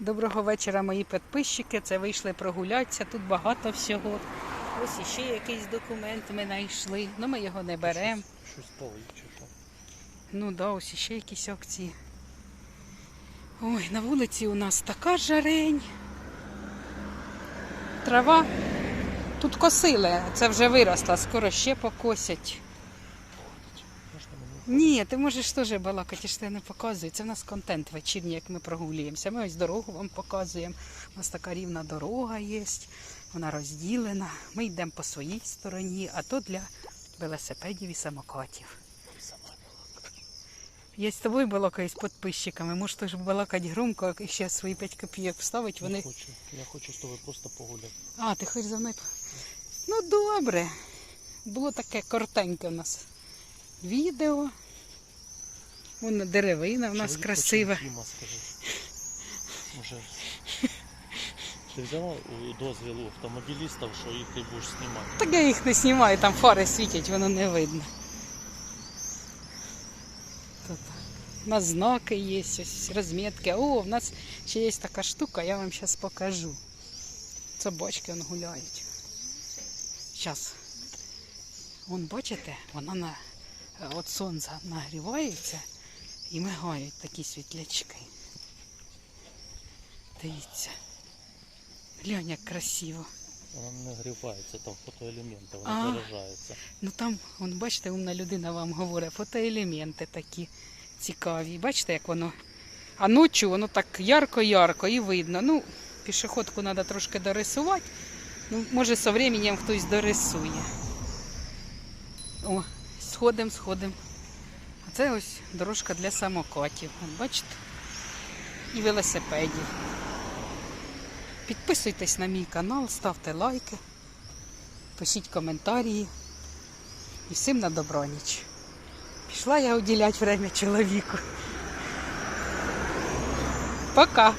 Доброго вечора, мої підписчики. Це вийшли прогулятися. Тут багато всього. Ось іще якийсь документ ми знайшли. Ну ми його не беремо. Щось палить чи що. Ну да, ось іще якісь акції. Ой, на вулиці у нас така жарень. Трава. Тут косили, це вже виросла, скоро ще покосять. Ні, ти можеш теж балакати, що я не показую. Це в нас контент вечірній, як ми прогулюємося. Ми ось дорогу вам показуємо. У нас така рівна дорога є, вона розділена. Ми йдемо по своїй стороні, а то для велосипедів і самокатів. Я з тобою балакаю з підписчиками. Можеш теж балакати громко, і ще свої 5 копійок вставити. Вони... хочу. Я хочу з тобою просто погуляти. А, ти хочеш за мною? Ну добре. Було таке коротеньке у нас відео. Вон деревина в нас Чоловік красива. Діма, скажи. Може. Ти взяла у дозвіл у автомобілістів, що їх ти будеш знімати? Так я їх не знімаю, там фари світять, воно не видно. Тут у нас знаки є, ось розмітки. О, в нас ще є така штука, я вам зараз покажу. Собачки вон гуляють. Зараз. Вон бачите, вона на от сонце нагрівається і мигають такі світлячки. Дивіться. Глянь, як красиво. Вона не нагрівається, там фотоелементи, вона заряджається. Ну там, вон, бачите, умна людина вам говорить, фотоелементи такі цікаві. Бачите, як воно. А ночі воно так ярко-ярко і видно. Ну, пішоходку треба трошки дорисувати. Ну, може, з часом хтось дорисує. О, сходимо, сходимо. А це ось дорожка для самокатів. Бачите? І велосипедів. Підписуйтесь на мій канал, ставте лайки, пишіть коментарі. І всім на добраніч. Пішла я уділяти время чоловіку. Пока.